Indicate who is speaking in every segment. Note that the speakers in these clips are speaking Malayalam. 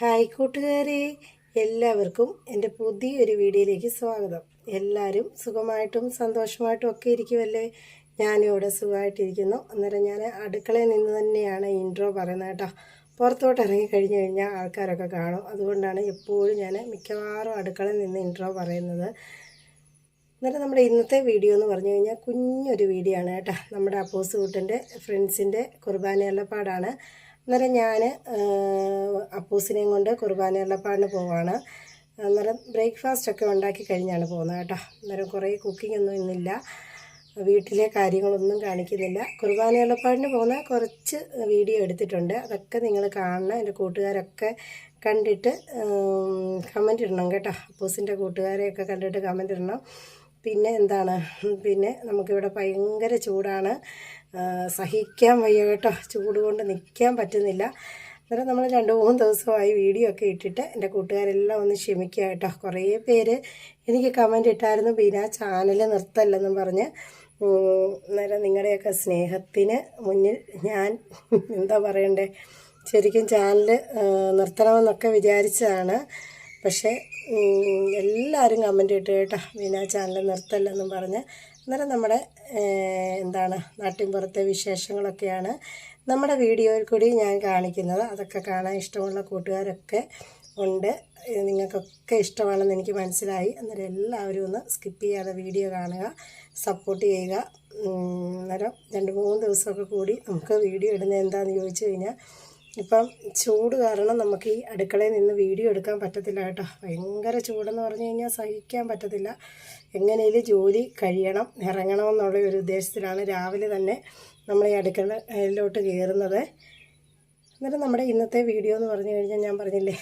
Speaker 1: ഹായ് കൂട്ടുകാരെ എല്ലാവർക്കും എന്റെ പുതിയൊരു വീഡിയോയിലേക്ക് സ്വാഗതം. എല്ലാവരും സുഖമായിട്ടും സന്തോഷമായിട്ടും ഒക്കെ ഇരിക്കുമല്ലേ ഞാനും ഇവിടെ സുഖമായിട്ടിരിക്കുന്നു. അന്നേരം ഞാൻ അടുക്കളയിൽ നിന്ന് തന്നെയാണ് ഇൻട്രോ പറയുന്നത് കേട്ടോ. പുറത്തോട്ട് ഇറങ്ങി കഴിഞ്ഞ് കഴിഞ്ഞാൽ ആൾക്കാരൊക്കെ കാണും. അതുകൊണ്ടാണ് എപ്പോഴും ഞാൻ മിക്കവാറും അടുക്കളയിൽ നിന്ന് ഇൻട്രോ പറയുന്നത്. എന്നിട്ട് നമ്മുടെ ഇന്നത്തെ വീഡിയോ എന്ന് പറഞ്ഞു കഴിഞ്ഞാൽ കുഞ്ഞൊരു വീഡിയോ ആണ് കേട്ടോ. നമ്മുടെ അപ്പോസ് കൂട്ടന്റെ ഫ്രണ്ട്സിന്റെ കുർബാനയുള്ള എള്ളപ്പാടാണ് അന്നേരം ഞാൻ അപ്പൂസിനെയും കൊണ്ട് കുർബാന എള്ളപ്പാടിന് പോവാണ്. അന്നേരം ബ്രേക്ക്ഫാസ്റ്റ് ഒക്കെ ഉണ്ടാക്കി കഴിഞ്ഞാണ് പോകുന്നത് കേട്ടോ. അന്നേരം കുറേ കുക്കിംഗ് ഒന്നും ഇന്നില്ല. വീട്ടിലെ കാര്യങ്ങളൊന്നും കാണിക്കുന്നില്ല. കുർബാന എള്ളപ്പാടിന് പോകുന്ന കുറച്ച് വീഡിയോ എടുത്തിട്ടുണ്ട്. അതൊക്കെ നിങ്ങൾ കാണണം. എന്റെ കൂട്ടുകാരൊക്കെ കണ്ടിട്ട് കമന്റ് ഇടണം കേട്ടോ. അപ്പൂസിന്റെ കൂട്ടുകാരെയൊക്കെ കണ്ടിട്ട് കമന്റ് ഇടണം. പിന്നെ എന്താണ്? പിന്നെ നമുക്കിവിടെ ഭയങ്കര ചൂടാണ്. സഹിക്കാൻ വയ്യ കേട്ടോ. ചൂട് കൊണ്ട് നിൽക്കാൻ പറ്റുന്നില്ല. അന്നേരം നമ്മൾ രണ്ട് മൂന്ന് ദിവസമായി വീഡിയോ ഒക്കെ ഇട്ടിട്ട് എന്റെ കൂട്ടുകാരെല്ലാം ഒന്ന് ക്ഷമിക്കുക കേട്ടോ. കുറേ പേര് എനിക്ക് കമന്റ് ഇട്ടായിരുന്നു. ബീന ചാനൽ നിർത്തല്ലെന്നും പറഞ്ഞ്. അന്നേരം നിങ്ങളുടെയൊക്കെ സ്നേഹത്തിന് മുന്നിൽ ഞാൻ എന്താ പറയണ്ടേ? ശരിക്കും ചാനൽ നിർത്തണമെന്നൊക്കെ വിചാരിച്ചതാണ്. പക്ഷേ എല്ലാവരും കമന്റ് ഇട്ട് കേട്ടോ. വീണ ചാനൽ നിർത്തല്ലെന്നും പറഞ്ഞ്. അന്നേരം നമ്മുടെ എന്താണ് നാട്ടിൻപുറത്തെ വിശേഷങ്ങളൊക്കെയാണ് നമ്മുടെ വീഡിയോയിൽ കൂടി ഞാൻ കാണിക്കുന്നത്. അതൊക്കെ കാണാൻ ഇഷ്ടമുള്ള കൂട്ടുകാരൊക്കെ ഉണ്ട്. നിങ്ങൾക്കൊക്കെ ഇഷ്ടമാണെന്ന് എനിക്ക് മനസ്സിലായി. അന്നേരം എല്ലാവരും ഒന്ന് സ്കിപ്പ് ചെയ്യാതെ വീഡിയോ കാണുക സപ്പോർട്ട് ചെയ്യുക. അന്നേരം രണ്ട് മൂന്ന് ദിവസമൊക്കെ കൂടി നമുക്ക് വീഡിയോ ഇടുന്നത് എന്താണെന്ന് ചോദിച്ചു കഴിഞ്ഞാൽ ഇപ്പം ചൂട് കാരണം നമുക്ക് ഈ അടുക്കളയിൽ നിന്ന് വീഡിയോ എടുക്കാൻ പറ്റത്തില്ല കേട്ടോ. ഭയങ്കര ചൂടെന്ന് പറഞ്ഞു കഴിഞ്ഞാൽ സഹിക്കാൻ പറ്റത്തില്ല. എങ്ങനെയും ജോലി കഴിയണം ഇറങ്ങണമെന്നുള്ള ഒരു ഉദ്ദേശത്തിലാണ് രാവിലെ തന്നെ നമ്മൾ ഈ അടുക്കളയിലോട്ട് കയറുന്നത്. എന്നിട്ട് നമ്മുടെ ഇന്നത്തെ വീഡിയോ എന്ന് പറഞ്ഞു കഴിഞ്ഞാൽ ഞാൻ പറഞ്ഞില്ലേ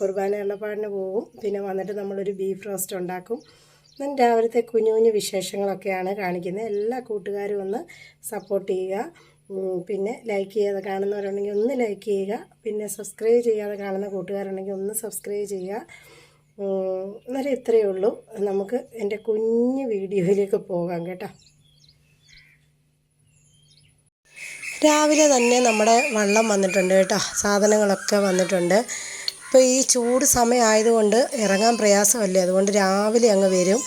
Speaker 1: കുർബാന എള്ളപ്പാടിന് പോകും പിന്നെ വന്നിട്ട് നമ്മളൊരു ബീഫ് റോസ്റ്റ് ഉണ്ടാക്കും. ഞാൻ രാവിലത്തെ കുഞ്ഞു കുഞ്ഞു വിശേഷങ്ങളൊക്കെയാണ് കാണിക്കുന്നത്. എല്ലാ കൂട്ടുകാരും ഒന്ന് സപ്പോർട്ട് ചെയ്യുക. പിന്നെ ലൈക്ക് ചെയ്യാതെ കാണുന്നവരുണ്ടെങ്കിൽ ഒന്ന് ലൈക്ക് ചെയ്യുക. പിന്നെ സബ്സ്ക്രൈബ് ചെയ്യാതെ കാണുന്ന കൂട്ടുകാരുണ്ടെങ്കിൽ ഒന്ന് സബ്സ്ക്രൈബ് ചെയ്യുക. അന്നേരം ഇത്രയേ ഉള്ളൂ. നമുക്ക് എന്റെ കുഞ്ഞ് വീഡിയോയിലേക്ക് പോകാം കേട്ടോ. രാവിലെ തന്നെ നമ്മുടെ വള്ളം വന്നിട്ടുണ്ട് കേട്ടോ. സാധനങ്ങളൊക്കെ വന്നിട്ടുണ്ട്. ഇപ്പോൾ ഈ ചൂട് സമയമായതുകൊണ്ട് ഇറങ്ങാൻ പ്രയാസമല്ലേ? അതുകൊണ്ട് രാവിലെ അങ്ങ് വരും.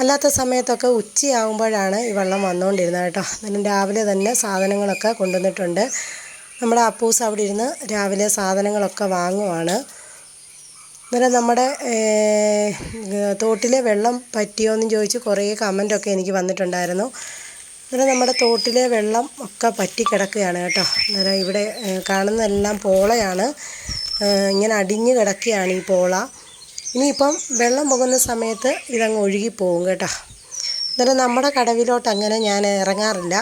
Speaker 1: അല്ലാത്ത സമയത്തൊക്കെ ഉച്ചയാകുമ്പോഴാണ് ഈ വെള്ളം വന്നുകൊണ്ടിരുന്നത് കേട്ടോ. അന്നേരം രാവിലെ തന്നെ സാധനങ്ങളൊക്കെ കൊണ്ടുവന്നിട്ടുണ്ട്. നമ്മുടെ അപ്പൂസ് അവിടെ ഇരുന്ന് രാവിലെ സാധനങ്ങളൊക്കെ വാങ്ങുവാണ്. അന്നേരം നമ്മുടെ തോട്ടിലെ വെള്ളം പറ്റിയോ എന്ന് ചോദിച്ച് കുറേ കമന്റൊക്കെ എനിക്ക് വന്നിട്ടുണ്ടായിരുന്നു. അന്നേരം നമ്മുടെ തോട്ടിലെ വെള്ളം ഒക്കെ പറ്റി കിടക്കുകയാണ് കേട്ടോ. അന്നേരം ഇവിടെ കാണുന്നതെല്ലാം പോളയാണ്. ഇങ്ങനെ അടിഞ്ഞു കിടക്കുകയാണ് ഈ പോള. ഇനിയിപ്പം വെള്ളം പോകുന്ന സമയത്ത് ഇതങ്ങ് ഒഴുകിപ്പോവും കേട്ടോ. അന്നേരം നമ്മുടെ കടവിലോട്ട് അങ്ങനെ ഞാൻ ഇറങ്ങാറില്ല.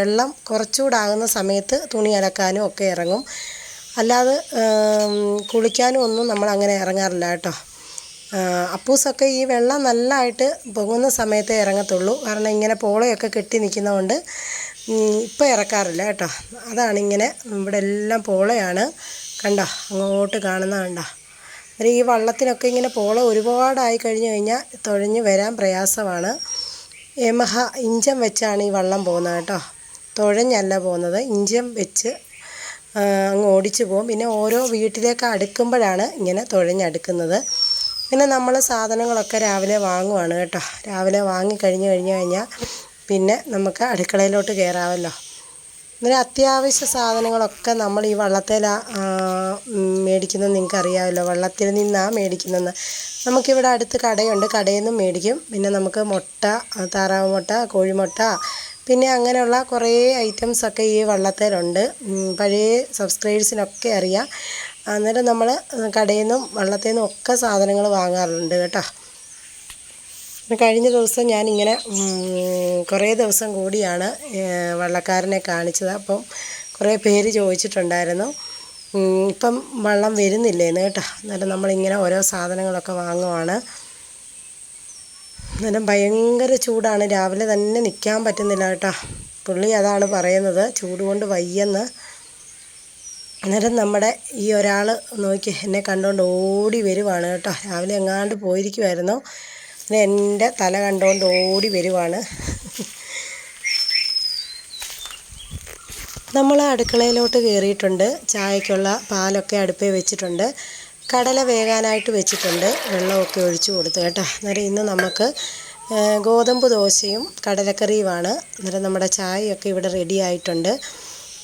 Speaker 1: വെള്ളം കുറച്ചുകൂടാകുന്ന സമയത്ത് തുണി അലക്കാനും ഒക്കെ ഇറങ്ങും. അല്ലാതെ കുളിക്കാനും ഒന്നും നമ്മൾ അങ്ങനെ ഇറങ്ങാറില്ല കേട്ടോ. അപ്പൂസൊക്കെ ഈ വെള്ളം നല്ലതായിട്ട് പൊങ്ങുന്ന സമയത്തേ ഇറങ്ങത്തുള്ളൂ. കാരണം ഇങ്ങനെ പോളയൊക്കെ കെട്ടി നിൽക്കുന്നതുകൊണ്ട് ഇപ്പം ഇറക്കാറില്ല കേട്ടോ. അതാണ് ഇങ്ങനെ ഇവിടെ എല്ലാം പോളയാണ്. കണ്ടോ അങ്ങോട്ട് കാണുന്ന കണ്ടോ. അന്നേരം ഈ വള്ളത്തിനൊക്കെ ഇങ്ങനെ പോള ഒരുപാടായി കഴിഞ്ഞു കഴിഞ്ഞാൽ തുഴഞ്ഞു വരാൻ പ്രയാസമാണ്. യമഹ ഇഞ്ചം വെച്ചാണ് ഈ വള്ളം പോകുന്നത് കേട്ടോ. തുഴഞ്ഞല്ല പോകുന്നത് ഇഞ്ചം വെച്ച് അങ്ങ് ഓടിച്ചു പോകും. പിന്നെ ഓരോ വീട്ടിലേക്ക് അടുക്കുമ്പോഴാണ് ഇങ്ങനെ തുഴഞ്ഞടുക്കുന്നത്. പിന്നെ നമ്മൾ സാധനങ്ങളൊക്കെ രാവിലെ വാങ്ങുവാണ് കേട്ടോ. രാവിലെ വാങ്ങി കഴിഞ്ഞ് കഴിഞ്ഞ് കഴിഞ്ഞാൽ പിന്നെ നമുക്ക് അടുക്കളയിലോട്ട് കയറാമല്ലോ അന്നേരം അത്യാവശ്യ സാധനങ്ങളൊക്കെ നമ്മൾ ഈ വള്ളത്തേലാണ് മേടിക്കുന്നത് നിങ്ങൾക്ക് അറിയാമല്ലോ വള്ളത്തിൽ നിന്നാണ് മേടിക്കുന്നതെന്ന്. നമുക്കിവിടെ അടുത്ത് കടയുണ്ട്. കടയിൽ നിന്നും മേടിക്കും. പിന്നെ നമുക്ക് മുട്ട താറാവ് മുട്ട കോഴിമുട്ട പിന്നെ അങ്ങനെയുള്ള കുറേ ഐറ്റംസൊക്കെ ഈ വള്ളത്തേലുണ്ട്. പഴയ സബ്സ്ക്രൈബേഴ്സിനൊക്കെ അറിയാം. അന്നേരം നമ്മൾ കടയിൽ നിന്നും വള്ളത്തിൽ നിന്നും ഒക്കെ സാധനങ്ങൾ വാങ്ങാറുണ്ട് കേട്ടോ. കഴിഞ്ഞ ദിവസം ഞാനിങ്ങനെ കുറേ ദിവസം കൂടിയാണ് വള്ളക്കാരനെ കാണിച്ചത്. അപ്പം കുറേ പേര് ചോദിച്ചിട്ടുണ്ടായിരുന്നു. ഇപ്പം വള്ളം വരുന്നില്ലേന്ന് കേട്ടോ. അന്നേരം നമ്മളിങ്ങനെ ഓരോ സാധനങ്ങളൊക്കെ വാങ്ങുവാണ്. അന്നേരം ഭയങ്കര ചൂടാണ്. രാവിലെ തന്നെ നിൽക്കാൻ പറ്റുന്നില്ല കേട്ടോ. പുള്ളി അതാണ് പറയുന്നത്. ചൂട് കൊണ്ട് വയ്യെന്ന്. അന്നേരം നമ്മുടെ ഈ ഒരാൾ നോക്കി എന്നെ കണ്ടുകൊണ്ട് ഓടി വരുവാണ് കേട്ടോ. രാവിലെ എങ്ങാണ്ട് പോയിരിക്കുമായിരുന്നു പിന്നെ എന്റെ തല കണ്ടുകൊണ്ട് ഓടി വരുവാണ്. നമ്മൾ അടുക്കളയിലോട്ട് കയറിയിട്ടുണ്ട് ചായക്കുള്ള പാലൊക്കെ അടുപ്പേ വെച്ചിട്ടുണ്ട്. കടല വേകാനായിട്ട് വെച്ചിട്ടുണ്ട്. വെള്ളമൊക്കെ ഒഴിച്ചു കൊടുത്തു കേട്ടോ. അന്നേരം ഇന്ന് നമുക്ക് ഗോതമ്പ് ദോശയും കടലക്കറിയുമാണ്. അന്നേരം നമ്മുടെ ചായയൊക്കെ ഇവിടെ റെഡി ആയിട്ടുണ്ട്.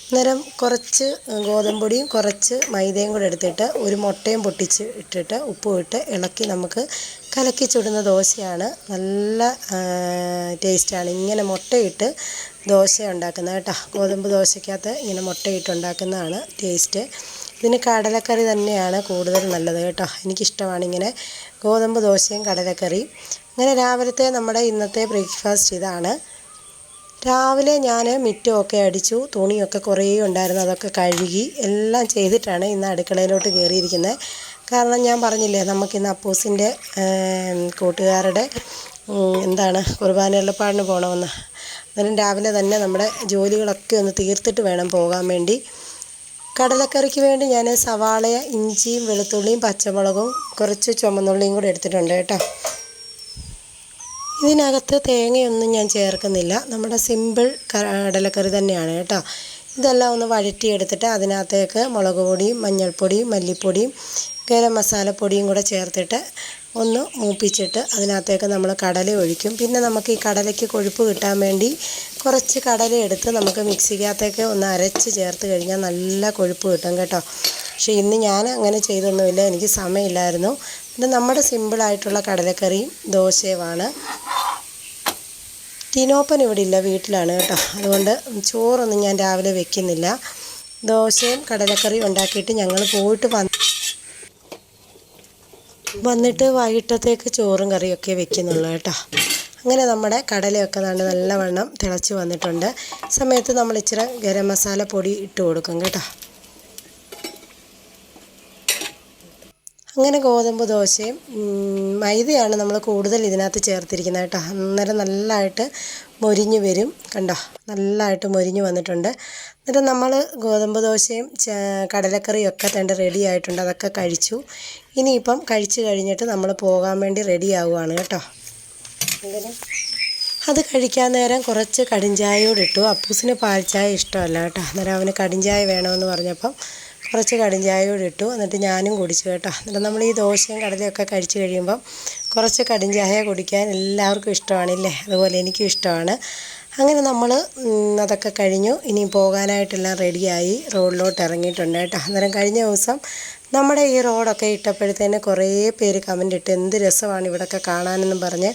Speaker 1: അന്നേരം കുറച്ച് ഗോതമ്പൊടിയും കുറച്ച് മൈദയും കൂടെ എടുത്തിട്ട് ഒരു മുട്ടയും പൊട്ടിച്ച് ഇട്ടിട്ട് ഉപ്പും ഇട്ട് ഇളക്കി നമുക്ക് കലക്കി ചുടുന്ന ദോശയാണ്. നല്ല ടേസ്റ്റാണ് ഇങ്ങനെ മുട്ടയിട്ട് ദോശ ഉണ്ടാക്കുന്നത് കേട്ടോ. ഗോതമ്പ് ദോശയ്ക്കകത്ത് ഇങ്ങനെ മുട്ടയിട്ട് ഉണ്ടാക്കുന്നതാണ് ടേസ്റ്റ് ഇതിന് കടലക്കറി തന്നെയാണ് കൂടുതൽ നല്ലത് കേട്ടോ. എനിക്കിഷ്ടമാണ് ഇങ്ങനെ ഗോതമ്പ് ദോശയും കടലക്കറി. ഇങ്ങനെ രാവിലത്തെ നമ്മുടെ ഇന്നത്തെ ബ്രേക്ക്ഫാസ്റ്റ് ഇതാണ്. രാവിലെ ഞാൻ മിറ്റമൊക്കെ അടിച്ചു തുണിയൊക്കെ കുറേ ഉണ്ടായിരുന്നു അതൊക്കെ കഴുകി എല്ലാം ചെയ്തിട്ടാണ് ഇന്ന് അടുക്കളയിലോട്ട് കയറിയിരിക്കുന്നത്. കാരണം ഞാൻ പറഞ്ഞില്ലേ നമുക്കിന്ന് അപ്പൂസിന്റെ കൂട്ടുകാരുടെ എന്താണ് കുർബാന എളുപ്പാടിന് പോകണമെന്ന്. അന്നേരം രാവിലെ തന്നെ നമ്മുടെ ജോലികളൊക്കെ ഒന്ന് തീർത്തിട്ട് വേണം പോകാൻ വേണ്ടി. കടലക്കറിക്ക് വേണ്ടി ഞാൻ സവാള ഇഞ്ചിയും വെളുത്തുള്ളിയും പച്ചമുളകും കുറച്ച് ചുമന്നുള്ളിയും കൂടെ എടുത്തിട്ടുണ്ട് കേട്ടോ. ഇതിനകത്ത് തേങ്ങയൊന്നും ഞാൻ ചേർക്കുന്നില്ല. നമ്മുടെ സിമ്പിൾ കടലക്കറി തന്നെയാണ് കേട്ടോ. ഇതെല്ലാം ഒന്ന് വഴറ്റിയെടുത്തിട്ട് അതിനകത്തേക്ക് മുളക് പൊടിയും മഞ്ഞൾപ്പൊടിയും മല്ലിപ്പൊടിയും ഗരം മസാലപ്പൊടിയും കൂടെ ചേർത്തിട്ട് ഒന്ന് മൂപ്പിച്ചിട്ട് അതിനകത്തേക്ക് നമ്മൾ കടല ഒഴിക്കും. പിന്നെ നമുക്ക് ഈ കടലയ്ക്ക് കൊഴുപ്പ് കിട്ടാൻ വേണ്ടി കുറച്ച് കടല എടുത്ത് നമുക്ക് മിക്സിക്കകത്തേക്ക് ഒന്ന് അരച്ച് ചേർത്ത് കഴിഞ്ഞാൽ നല്ല കൊഴുപ്പ് കിട്ടും കേട്ടോ. പക്ഷേ ഇന്ന് ഞാൻ അങ്ങനെ ചെയ്തൊന്നുമില്ല. എനിക്ക് സമയമില്ലായിരുന്നു. പിന്നെ നമ്മുടെ സിമ്പിളായിട്ടുള്ള കടലക്കറിയും ദോശയുമാണ്. ടിനോപ്പൻ ഇവിടെ ഇല്ല വീട്ടിലാണ് കേട്ടോ. അതുകൊണ്ട് ചോറൊന്നും ഞാൻ രാവിലെ വെക്കുന്നില്ല. ദോശയും കടലക്കറിയും ഉണ്ടാക്കിയിട്ട് ഞങ്ങൾ പോയിട്ട് വന്ന് വന്നിട്ട് വൈകിട്ടത്തേക്ക് ചോറും കറിയൊക്കെ വെക്കുന്നുള്ളൂ കേട്ടോ. അങ്ങനെ നമ്മുടെ കടലയൊക്കെ നല്ല നല്ലവണ്ണം തിളച്ച് വന്നിട്ടുണ്ട്. സമയത്ത് നമ്മൾ ഇച്ചിരി ഗരം മസാല പൊടി ഇട്ട് കൊടുക്കും കേട്ടോ. അങ്ങനെ ഗോതമ്പ് ദോശയും മൈദയാണ് നമ്മൾ കൂടുതൽ ഇതിനകത്ത് ചേർത്തിരിക്കുന്നത് കേട്ടോ. അന്നേരം നല്ലതായിട്ട് മൊരിഞ്ഞ് വരും കണ്ടോ? നല്ലതായിട്ട് മൊരിഞ്ഞ് വന്നിട്ടുണ്ട്. എന്നിട്ട് നമ്മൾ ഗോതമ്പ് ദോശയും കടലക്കറിയും ഒക്കെ തന്നെ റെഡി ആയിട്ടുണ്ട്. അതൊക്കെ കഴിച്ചു. ഇനിയിപ്പം കഴിച്ചു കഴിഞ്ഞിട്ട് നമ്മൾ പോകാൻ വേണ്ടി റെഡി ആവുകയാണ് കേട്ടോ. എന്തിന് അത് കഴിക്കാൻ നേരം കുറച്ച് കടിഞ്ചായയോട് ഇട്ടു. അപ്പൂസിന് പാൽച്ചായ ഇഷ്ടമല്ല കേട്ടോ. അന്നേരം അവന് കടിഞ്ചായ വേണമെന്ന് പറഞ്ഞപ്പം കുറച്ച് കടിഞ്ചായയോട് ഇട്ടു. എന്നിട്ട് ഞാനും കുടിച്ചു കേട്ടോ. എന്നിട്ട് നമ്മൾ ഈ ദോശയും കടലയൊക്കെ കഴിച്ചു കഴിയുമ്പം കുറച്ച് കടുംചായ കുടിക്കാൻ എല്ലാവർക്കും ഇഷ്ടമാണില്ലേ? അതുപോലെ എനിക്കും ഇഷ്ടമാണ്. അങ്ങനെ നമ്മൾ അതൊക്കെ കഴിഞ്ഞു. ഇനി പോകാനായിട്ടെല്ലാം റെഡിയായി റോഡിലോട്ട് ഇറങ്ങിയിട്ടുണ്ട് കേട്ടോ. അന്നേരം കഴിഞ്ഞ ദിവസം നമ്മുടെ ഈ റോഡൊക്കെ ഇട്ടപ്പോഴത്തേന് കുറേ പേര് കമന്റ് ഇട്ട് എന്ത് രസമാണ് ഇവിടെയൊക്കെ കാണാനെന്നും പറഞ്ഞ്.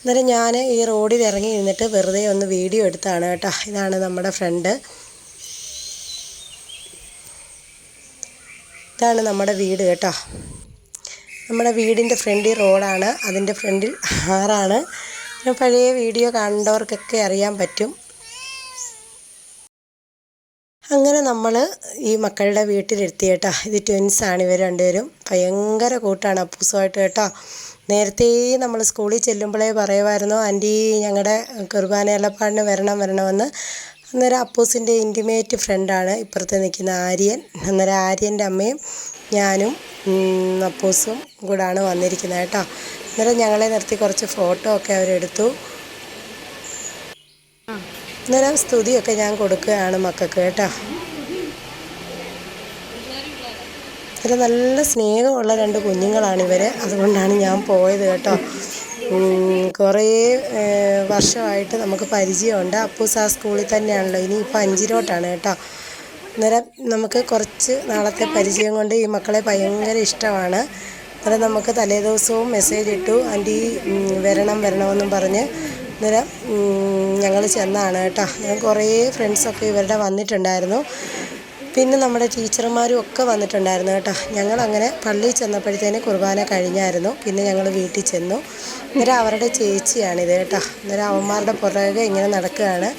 Speaker 1: അന്നേരം ഞാൻ ഈ റോഡിൽ ഇറങ്ങി നിന്നിട്ട് വെറുതെ ഒന്ന് വീഡിയോ എടുത്താണ് കേട്ടോ. ഇതാണ് നമ്മുടെ ഫ്രണ്ട്. ഇതാണ് നമ്മുടെ വീട് കേട്ടോ. നമ്മുടെ വീടിന്റെ ഫ്രണ്ടിൽ റോഡാണ് അതിന്റെ ഫ്രണ്ടിൽ ആറാണ് പഴയ വീഡിയോ കണ്ടവർക്കൊക്കെ അറിയാൻ പറ്റും. അങ്ങനെ നമ്മൾ ഈ മക്കളുടെ വീട്ടിലെത്തി കേട്ടോ. ഇത് ട്വിൻസാണ് ഇവർ രണ്ടുപേരും. ഭയങ്കര കൂട്ടാണ് അപ്പൂസുമായിട്ട് കേട്ടോ. നേരത്തെ നമ്മൾ സ്കൂളിൽ ചെല്ലുമ്പോഴേ പറയുമായിരുന്നു ആന്റി ഞങ്ങളുടെ കുർബാന എള്ളപ്പാടിന് വരണം വരണമെന്ന്. അന്നേരം അപ്പൂസിന്റെ ഇന്റിമേറ്റ് ഫ്രണ്ടാണ് ഇപ്പുറത്ത് നിൽക്കുന്ന ആര്യൻ. അന്നേരം ആര്യന്റെ അമ്മയും ഞാനും അപ്പൂസും കൂടാണ് വന്നിരിക്കുന്നത് കേട്ടോ. അന്നേരം ഞങ്ങളെ നിർത്തി കുറച്ച് ഫോട്ടോ ഒക്കെ അവരെടുത്തു. അന്നേരം സ്തുതിയൊക്കെ ഞാൻ കൊടുക്കുകയാണ് മക്കൾക്ക് കേട്ടോ. ഇവർ നല്ല സ്നേഹമുള്ള രണ്ട് കുഞ്ഞുങ്ങളാണ് ഇവർ അതുകൊണ്ടാണ് ഞാൻ പോയത് കേട്ടോ. കുറേ വർഷമായിട്ട് നമുക്ക് പരിചയമുണ്ട്. അപ്പൂസ് ആ സ്കൂളിൽ തന്നെയാണല്ലോ. ഇനി ഇപ്പം അഞ്ചിലോട്ടാണ് കേട്ടോ. അന്നേരം നമുക്ക് കുറച്ച് നാളത്തെ പരിചയം കൊണ്ട് ഈ മക്കളെ ഭയങ്കര ഇഷ്ടമാണ്. അന്നേരം നമുക്ക് തലേ ദിവസവും മെസ്സേജ് ഇട്ടു. ആന്റി വരണം വരണമെന്നും പറഞ്ഞ് അന്നേരം ഞങ്ങൾ ചെന്നാണ് കേട്ടോ. ഞാൻ കുറേ ഫ്രണ്ട്സൊക്കെ ഇവരുടെ വന്നിട്ടുണ്ടായിരുന്നു. പിന്നെ നമ്മുടെ ടീച്ചർമാരും ഒക്കെ വന്നിട്ടുണ്ടായിരുന്നു കേട്ടോ. ഞങ്ങളങ്ങനെ പള്ളിയിൽ ചെന്നപ്പോഴത്തേന് കുർബാന കഴിഞ്ഞായിരുന്നു. പിന്നെ ഞങ്ങൾ വീട്ടിൽ ചെന്നു. അന്നേരം അവരുടെ ചേച്ചിയാണിത് കേട്ടോ. അന്നേരം അവന്മാരുടെ പുറകെ ഇങ്ങനെ നടക്കുകയാണ്.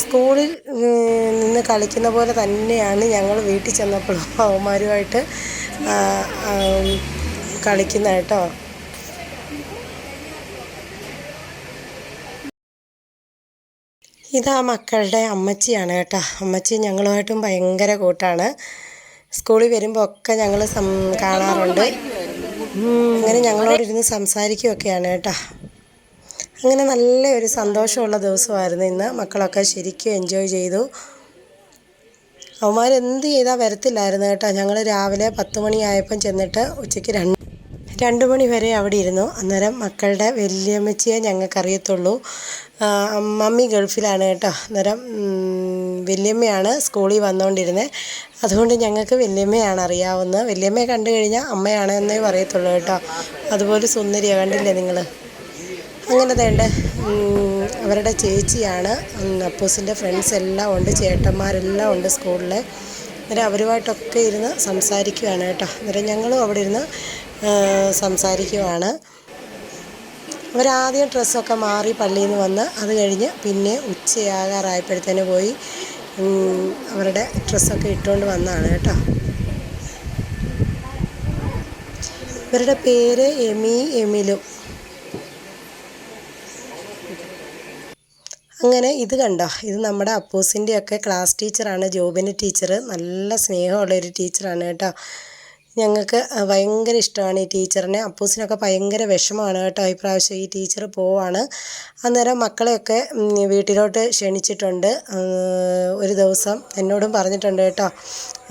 Speaker 1: സ്കൂളിൽ നിന്ന് കളിക്കുന്ന പോലെ തന്നെയാണ് ഞങ്ങൾ വീട്ടിൽ ചെന്നപ്പോഴും അവന്മാരുമായിട്ട് കളിക്കുന്ന കേട്ടോ. ഇതാ മക്കളുടെ അമ്മച്ചിയാണ് കേട്ടോ. അമ്മച്ചി ഞങ്ങളുമായിട്ടും ഭയങ്കര കൂട്ടാണ്. സ്കൂളിൽ വരുമ്പോൾ ഒക്കെ ഞങ്ങൾ കാണാറുണ്ട്. അങ്ങനെ ഞങ്ങളോട് ഇരുന്ന് സംസാരിക്കുകയൊക്കെയാണ് കേട്ടോ. അങ്ങനെ നല്ല ഒരു സന്തോഷമുള്ള ദിവസമായിരുന്നു ഇന്ന്. മക്കളൊക്കെ ശരിക്കും എൻജോയ് ചെയ്തു. അവന്മാർ എന്ത് ചെയ്താൽ വരത്തില്ലായിരുന്നു കേട്ടോ. ഞങ്ങൾ രാവിലെ പത്ത് മണിയായപ്പം ചെന്നിട്ട് ഉച്ചയ്ക്ക് രണ്ട് രണ്ട് മണി വരെ അവിടെ ഇരുന്നു. അന്നേരം മക്കളുടെ വലിയമ്മച്ചിയെ ഞങ്ങൾക്കറിയത്തുള്ളൂ. മമ്മി ഗൾഫിലാണ് കേട്ടോ. അന്നേരം വല്യമ്മയാണ് സ്കൂളിൽ വന്നുകൊണ്ടിരുന്നത് അതുകൊണ്ട് ഞങ്ങൾക്ക് വല്യമ്മയാണ് അറിയാവുന്നത്. വല്യമ്മയെ കണ്ടു കഴിഞ്ഞാൽ അമ്മയാണ് എന്നേ പറയത്തുള്ളൂ കേട്ടോ. അതുപോലെ സുന്ദരിയാണ് കണ്ടില്ലേ നിങ്ങൾ അങ്ങനെ തേണ്ട. അവരുടെ ചേച്ചിയാണ്. അപ്പൂസിന്റെ ഫ്രണ്ട്സ് എല്ലാം ഉണ്ട് ചേട്ടന്മാരെല്ലാം ഉണ്ട് സ്കൂളിൽ അന്നേരം അവരുമായിട്ടൊക്കെ ഇരുന്ന് സംസാരിക്കുകയാണ് കേട്ടോ. അന്നേരം ഞങ്ങളും അവിടെ ഇരുന്ന് സംസാരിക്കുവാണ്. അവരാദ്യം ഡ്രസ്സൊക്കെ മാറി പള്ളിയിൽ നിന്ന് വന്ന് അത് കഴിഞ്ഞ് പിന്നെ ഉച്ചയാകാറായപ്പോഴത്തേന് പോയി അവരുടെ ഡ്രസ്സൊക്കെ ഇട്ടുകൊണ്ട് വന്നതാണ് കേട്ടോ. ഇവരുടെ പേര് എമി എമിലു. അങ്ങനെ ഇത് കണ്ടോ ഇത് നമ്മുടെ അപ്പൂസിന്റെയൊക്കെ ക്ലാസ് ടീച്ചറാണ് ജോബിന് ടീച്ചർ നല്ല സ്നേഹമുള്ള ഒരു ടീച്ചറാണ് കേട്ടോ. ഞങ്ങൾക്ക് ഭയങ്കര ഇഷ്ടമാണ് ഈ ടീച്ചറിനെ. അപ്പൂസിനൊക്കെ ഭയങ്കര വിഷമമാണ് കേട്ടോ ഇപ്രാവശ്യം ഈ ടീച്ചർ പോവാണ്. അന്നേരം മക്കളെയൊക്കെ വീട്ടിലോട്ട് ക്ഷണിച്ചിട്ടുണ്ട്. ഒരു ദിവസം എന്നോടും പറഞ്ഞിട്ടുണ്ട് കേട്ടോ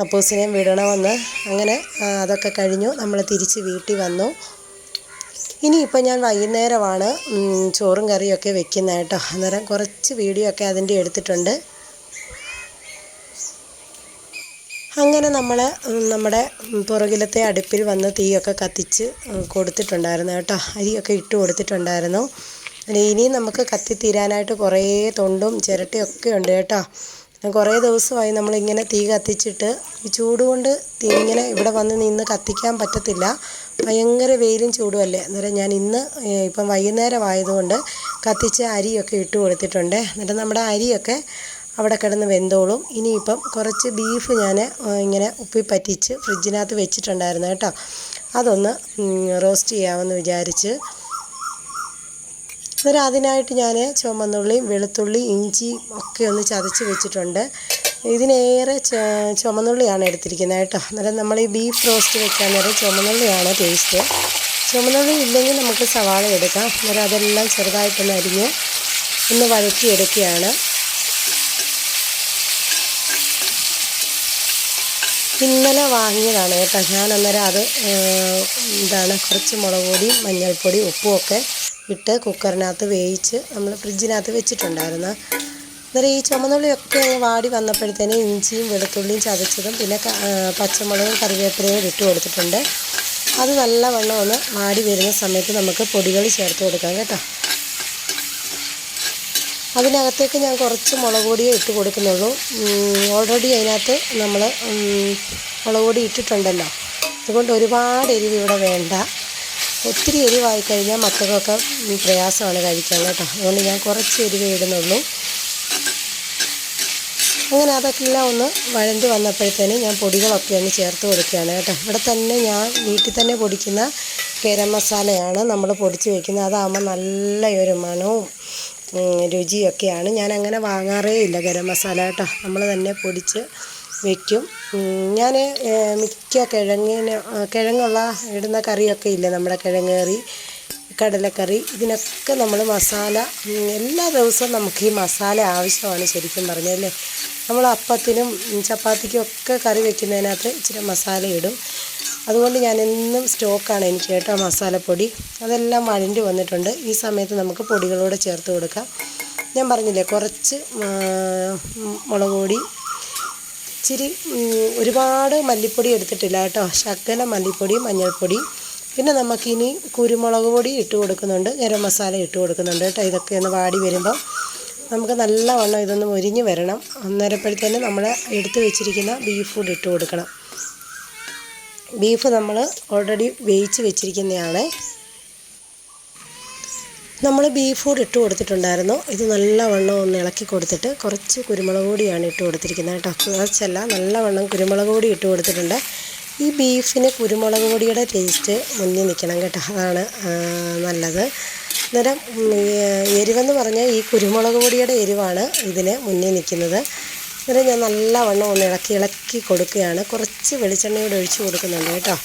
Speaker 1: അപ്പൂസിനെയും വിടണമെന്ന്. അങ്ങനെ അതൊക്കെ കഴിഞ്ഞു. നമ്മൾ തിരിച്ച് വീട്ടിൽ വന്നു. ഇനിയിപ്പോൾ ഞാൻ വൈകുന്നേരമാണ് ചോറും കറിയൊക്കെ വെക്കുന്നത് കേട്ടോ. അന്നേരം കുറച്ച് വീഡിയോ ഒക്കെ അതിന്റെ എടുത്തിട്ടുണ്ട്. അങ്ങനെ നമ്മൾ നമ്മുടെ പുറകിലത്തെ അടുപ്പിൽ വന്ന് തീയൊക്കെ കത്തിച്ച് കൊടുത്തിട്ടുണ്ടായിരുന്നു കേട്ടോ. അരിയൊക്കെ ഇട്ട് കൊടുത്തിട്ടുണ്ടായിരുന്നു. ഇനിയും നമുക്ക് കത്തിത്തീരാനായിട്ട് കുറേ തൊണ്ടും ചിരട്ടയൊക്കെ ഉണ്ട് കേട്ടോ. കുറേ ദിവസമായി നമ്മളിങ്ങനെ തീ കത്തിച്ചിട്ട് ഈ ചൂട് കൊണ്ട് തീ ഇങ്ങനെ ഇവിടെ വന്ന് നിന്ന് കത്തിക്കാൻ പറ്റത്തില്ല. ഭയങ്കര വെയിലും ചൂടുമല്ലേ അന്നേരം ഞാൻ ഇന്ന് ഇപ്പം വൈകുന്നേരം ആയതുകൊണ്ട് കത്തിച്ച അരിയൊക്കെ ഇട്ട് കൊടുത്തിട്ടുണ്ട്. എന്നിട്ട് നമ്മുടെ അരിയൊക്കെ അവിടെ കിടന്ന് വെന്തോളും. ഇനിയിപ്പം കുറച്ച് ബീഫ് ഞാൻ ഇങ്ങനെ ഉപ്പി പറ്റിച്ച് ഫ്രിഡ്ജിനകത്ത് വെച്ചിട്ടുണ്ടായിരുന്നു കേട്ടോ. അതൊന്ന് റോസ്റ്റ് ചെയ്യാമെന്ന് വിചാരിച്ച്. അന്നേരം അതിനായിട്ട് ഞാൻ ചുമന്നുള്ളിയും വെളുത്തുള്ളി ഇഞ്ചി ഒക്കെ ഒന്ന് ചതച്ച് വെച്ചിട്ടുണ്ട്. ഇതിനേറെ ചുമന്നുള്ളിയാണ് എടുത്തിരിക്കുന്നത് കേട്ടോ. അന്നേരം നമ്മൾ ഈ ബീഫ് റോസ്റ്റ് വെക്കാൻ നേരം ചുമന്നുള്ളിയാണ് ടേസ്റ്റ് ചുമന്നുള്ളി ഇല്ലെങ്കിൽ നമുക്ക് സവാള എടുക്കാം. അന്നേരം അതെല്ലാം ചെറുതായിട്ടൊന്ന് അരിഞ്ഞ് ഒന്ന് വഴറ്റിയെടുക്കുകയാണ്. ഇന്നലെ വാങ്ങിയതാണ് കേട്ടോ. ഞാൻ അന്നേരം അത് എന്താണ് കുറച്ച് മുളക് പൊടിയും മഞ്ഞൾപ്പൊടി ഉപ്പും ഒക്കെ ഇട്ട് കുക്കറിനകത്ത് വേവിച്ച് നമ്മൾ ഫ്രിഡ്ജിനകത്ത് വെച്ചിട്ടുണ്ടായിരുന്നു. അന്നേരം ഈ ചുമന്നുള്ളിയൊക്കെ വാടി വന്നപ്പോഴത്തേന് ഇഞ്ചിയും വെളുത്തുള്ളിയും ചതച്ചതും പിന്നെ പച്ചമുളകും കറിവേപ്പിലയും ഇട്ട് കൊടുത്തിട്ടുണ്ട്. അത് നല്ലവണ്ണം ഒന്ന് വാടി വരുന്ന സമയത്ത് നമുക്ക് പൊടികൾ ചേർത്ത് കൊടുക്കാം കേട്ടോ. അതിനകത്തേക്ക് ഞാൻ കുറച്ച് മുളക് പൊടിയേ ഇട്ട് കൊടുക്കുന്നുള്ളൂ. ഓൾറെഡി അതിനകത്ത് നമ്മൾ മുളക് പൊടി ഇട്ടിട്ടുണ്ടല്ലോ. അതുകൊണ്ട് ഒരുപാട് എരിവ് ഇവിടെ വേണ്ട. ഒത്തിരി എരിവായി കഴിഞ്ഞാൽ മക്കൾക്കൊക്കെ പ്രയാസമാണ് കഴിക്കാൻ കേട്ടോ. അതുകൊണ്ട് ഞാൻ കുറച്ച് എരിവ് ഇടുന്നുള്ളൂ. അങ്ങനെ അതൊക്കെ എല്ലാം ഒന്ന് വഴണ്ടി വന്നപ്പോഴത്തേന് ഞാൻ പൊടികളൊക്കെ ഒന്ന് ചേർത്ത് കൊടുക്കുകയാണ് കേട്ടോ. ഇവിടെ തന്നെ ഞാൻ വീട്ടിൽ തന്നെ പൊടിക്കുന്ന ഗരം മസാലയാണ് നമ്മൾ പൊടിച്ച് വയ്ക്കുന്നത് അതാകുമ്പോൾ നല്ല ഒരു മണവും രുചിയൊക്കെയാണ്. ഞാൻ അങ്ങനെ വാങ്ങാറേ ഇല്ല ഗരം മസാല കേട്ടോ. നമ്മൾ തന്നെ പൊടിച്ച് വയ്ക്കും ഞാൻ മിക്ക കിഴങ്ങിന് കിഴങ്ങുള്ള ഇടുന്ന കറിയൊക്കെ ഇല്ലേ നമ്മുടെ കിഴങ്ങ് കറി? കടലക്കറി ഇതിനൊക്കെ നമ്മൾ മസാല എല്ലാ ദിവസവും നമുക്ക് ഈ മസാല ആവശ്യമാണ് ശരിക്കും പറഞ്ഞല്ലേ നമ്മൾ അപ്പത്തിനും ചപ്പാത്തിക്കും ഒക്കെ കറി വെക്കുന്നതിനകത്ത് ഇച്ചിരി മസാല ഇടും. അതുകൊണ്ട് ഞാൻ എന്നും സ്റ്റോക്കാണ് എനിക്ക് കേട്ടോ മസാലപ്പൊടി. അതെല്ലാം വഴണ്ടി വന്നിട്ടുണ്ട്. ഈ സമയത്ത് നമുക്ക് പൊടികളോട് ചേർത്ത് കൊടുക്കാം. ഞാൻ പറഞ്ഞില്ലേ കുറച്ച് മുളക് പൊടി ഇച്ചിരി ഒരുപാട് മല്ലിപ്പൊടി എടുത്തിട്ടില്ല കേട്ടോ. ശക്കല മല്ലിപ്പൊടി മഞ്ഞൾപ്പൊടി പിന്നെ നമുക്കിനി കുരുമുളക് പൊടി ഇട്ട് കൊടുക്കുന്നുണ്ട് ഗരം മസാല ഇട്ട് കൊടുക്കുന്നുണ്ട് കേട്ടോ. ഇതൊക്കെ ഒന്ന് വാടി വരുമ്പോൾ നമുക്ക് നല്ലവണ്ണം ഇതൊന്ന് മുരിഞ്ഞ് വരണം. അന്നേരപ്പോഴത്തേന് നമ്മൾ എടുത്ത് വെച്ചിരിക്കുന്ന ബീഫ് കൂടി ഇട്ട് കൊടുക്കണം. ബീഫ് നമ്മൾ ഓൾറെഡി വേവിച്ച് വെച്ചിരിക്കുന്നതാണ് നമ്മൾ ബീഫ് കൂടി ഇട്ട് കൊടുത്തിട്ടുണ്ടായിരുന്നു. ഇത് നല്ലവണ്ണം ഒന്ന് ഇളക്കി കൊടുത്തിട്ട് കുറച്ച് കുരുമുളക് പൊടിയാണ് ഇട്ട് കൊടുത്തിരിക്കുന്നത് കേട്ടോ. കുറച്ചല്ല നല്ലവണ്ണം കുരുമുളക് പൊടി ഇട്ട് കൊടുത്തിട്ടുണ്ട്. ഈ ബീഫിന് കുരുമുളക് പൊടിയുടെ ടേസ്റ്റ് മുന്നിൽ നിൽക്കണം കേട്ടോ. അതാണ് നല്ലത്. അന്നേരം എരിവെന്ന് പറഞ്ഞാൽ ഈ കുരുമുളക് പൊടിയുടെ എരിവാണ് ഇതിന് മുന്നിൽ നിൽക്കുന്നത്. അന്നേരം ഞാൻ നല്ലവണ്ണം ഒന്ന് ഇളക്കി ഇളക്കി കൊടുക്കുകയാണ്. കുറച്ച് വെളിച്ചെണ്ണയോട് ഒഴിച്ച് കൊടുക്കുന്നുണ്ട് കേട്ടോ.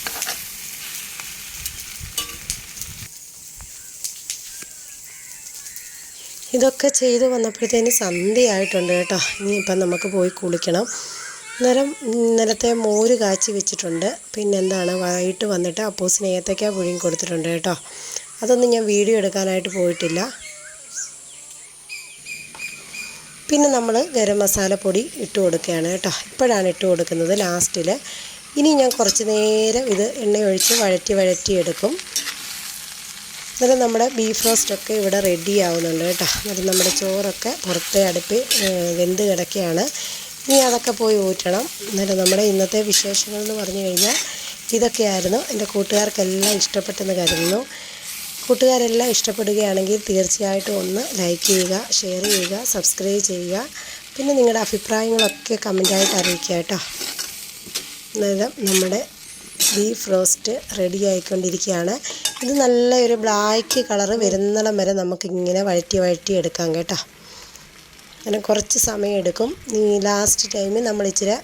Speaker 1: ഇതൊക്കെ ചെയ്ത് വന്നപ്പോഴത്തേന് സന്ധ്യയായിട്ടുണ്ട് കേട്ടോ. ഇനിയിപ്പം നമുക്ക് പോയി കുളിക്കണം. അന്നേരം ഇന്നലത്തെ മോര് കാച്ചി വെച്ചിട്ടുണ്ട്. പിന്നെ എന്താണ് വൈകിട്ട് വന്നിട്ട് അപ്പൂസിന് ഏത്തക്ക പുഴുങ്ങി കൊടുത്തിട്ടുണ്ട് കേട്ടോ. അതൊന്നും ഞാൻ വീഡിയോ എടുക്കാനായിട്ട് പോയിട്ടില്ല. പിന്നെ നമ്മൾ ഗരം മസാലപ്പൊടി ഇട്ട് കൊടുക്കുകയാണ് കേട്ടോ. ഇപ്പോഴാണ് ഇട്ട് കൊടുക്കുന്നത് ലാസ്റ്റിൽ ഇനി ഞാൻ കുറച്ച് നേരം ഇത് എണ്ണ ഒഴിച്ച് വഴറ്റി വഴറ്റി എടുക്കും. അന്നേരം നമ്മുടെ ബീഫ് റോസ്റ്റൊക്കെ ഇവിടെ റെഡി ആവുന്നുണ്ട് കേട്ടോ. അന്നേരം നമ്മുടെ ചോറൊക്കെ പുറത്തെ അടുപ്പിൽ വെന്ത് കിടക്കുകയാണ്. ഇനി അതൊക്കെ പോയി ഊറ്റണം. എന്നാലും നമ്മുടെ ഇന്നത്തെ വിശേഷങ്ങൾ എന്ന് പറഞ്ഞു കഴിഞ്ഞാൽ ഇതൊക്കെയായിരുന്നു. എന്റെ കൂട്ടുകാർക്കെല്ലാം ഇഷ്ടപ്പെട്ടെന്ന് കരുതുന്നു. കൂട്ടുകാരെല്ലാം ഇഷ്ടപ്പെടുകയാണെങ്കിൽ തീർച്ചയായിട്ടും ഒന്ന് ലൈക്ക് ചെയ്യുക ഷെയർ ചെയ്യുക സബ്സ്ക്രൈബ് ചെയ്യുക. പിന്നെ നിങ്ങളുടെ അഭിപ്രായങ്ങളൊക്കെ കമന്റായിട്ട് അറിയിക്കുക കേട്ടോ. എന്നാലും നമ്മുടെ ബീഫ് റോസ്റ്റ് റെഡി ആയിക്കൊണ്ടിരിക്കുകയാണ്. ഇത് നല്ലൊരു ബ്ലാക്ക് കളറ് വരുന്നിടം വരെ നമുക്കിങ്ങനെ വഴറ്റി വഴറ്റി എടുക്കാം കേട്ടോ. അങ്ങനെ കുറച്ച് സമയം എടുക്കും ഈ ലാസ്റ്റ് ടൈമിൽ നമ്മൾ ഇച്ചിരി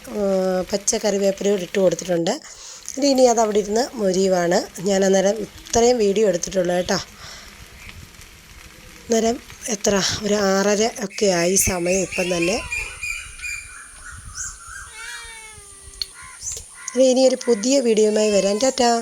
Speaker 1: പച്ച കറിവേപ്പില ഇട്ട് കൊടുത്തിട്ടുണ്ട്. ഇത് ഇനി അത് അവിടെ ഇരുന്ന് മൊരിയുവാണ്. ഞാൻ അന്നേരം ഇത്രയും വീഡിയോ എടുത്തിട്ടുള്ളൂ കേട്ടോ. അന്നേരം എത്ര ഒരു ആറര ഒക്കെ ആയി സമയം ഇപ്പം തന്നെ. ഇനി ഒരു പുതിയ വീഡിയോയുമായി വരാം. ടാറ്റാ.